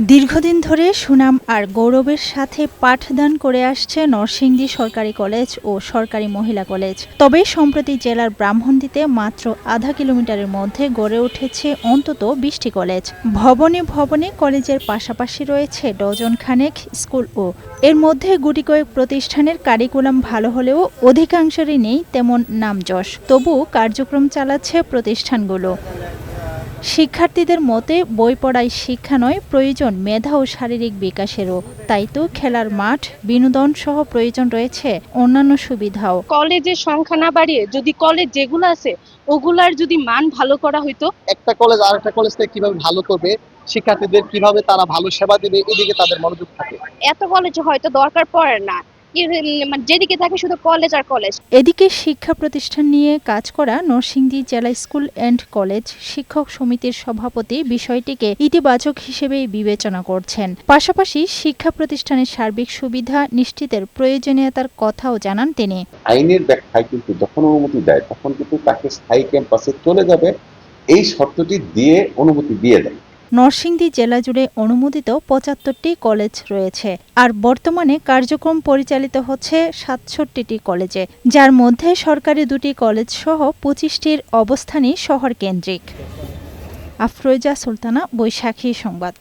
দীর্ঘদিন ধরে সুনাম আর গৌরবের সাথে পাঠদান করে আসছে নরসিংদী সরকারি কলেজ ও সরকারি মহিলা কলেজ। তবে সম্প্রতি জেলার ব্রাহ্মণদিতে মাত্র আধা কিলোমিটারের মধ্যে গড়ে উঠেছে অন্তত বিশটি কলেজ। ভবনে ভবনে কলেজের পাশাপাশি রয়েছে ডজন খানেক স্কুল ও এর মধ্যে গুটি কয়েক প্রতিষ্ঠানের কারিকুলাম ভালো হলেও অধিকাংশেরই নেই তেমন নামযশ তবু কার্যক্রম চালাচ্ছে প্রতিষ্ঠানগুলো। শিক্ষার্থীদের মতে বই পড়াই শিক্ষা নয় প্রয়োজন মেধা ও শারীরিক বিকাশেরও। তাই তো খেলার মাঠ বিনোদন সহ প্রয়োজন রয়েছে অন্যান্য সুবিধাও। কলেজের সংখ্যা না বাড়িয়ে যদি কলেজ যেগুলো আছে ওগুলার যদি মান ভালো করা হইতো? একটা কলেজ আর একটা কলেজ থেকে কীভাবে ভালো করবে শিক্ষার্থীদের কীভাবে তারা ভালো সেবা দিবে এদিকে তাদের মনোযোগ থাকে। এত কলেজ হয়তো দরকার পড়ে না। যেদিকে থাকে শুধু কলেজ আর কলেজ এদিকে শিক্ষা প্রতিষ্ঠান নিয়ে কাজ করা নরসিংদী জেলা স্কুল অ্যান্ড কলেজ শিক্ষক সমিতির সভাপতি বিষয়টিকে ইতিবাচক হিসেবেই বিবেচনা করছেন। পাশাপাশি শিক্ষা প্রতিষ্ঠানের সার্বিক সুবিধা নিশ্চিতের প্রয়োজনীয়তার কথাও জানান তিনি। আইনের ব্যাখ্যায় কিন্তু যখন অনুমতি দেয় তখন কিন্তু তাকে স্থায়ী ক্যাম্পাসে চলে যাবে। এই শর্তটি দিয়ে অনুমতি দিয়ে দেয়। নরসিংদী জেলা জুড়ে অনুমোদিত পঁচাত্তরটি কলেজ রয়েছে। আর বর্তমানে কার্যক্রম পরিচালিত হচ্ছে সাতষট্টিটি কলেজে, যার মধ্যে সরকারি দুটি কলেজ সহ পঁচিশটির অবস্থানই শহর কেন্দ্রিক আফরোজা সুলতানা, বৈশাখী সংবাদ।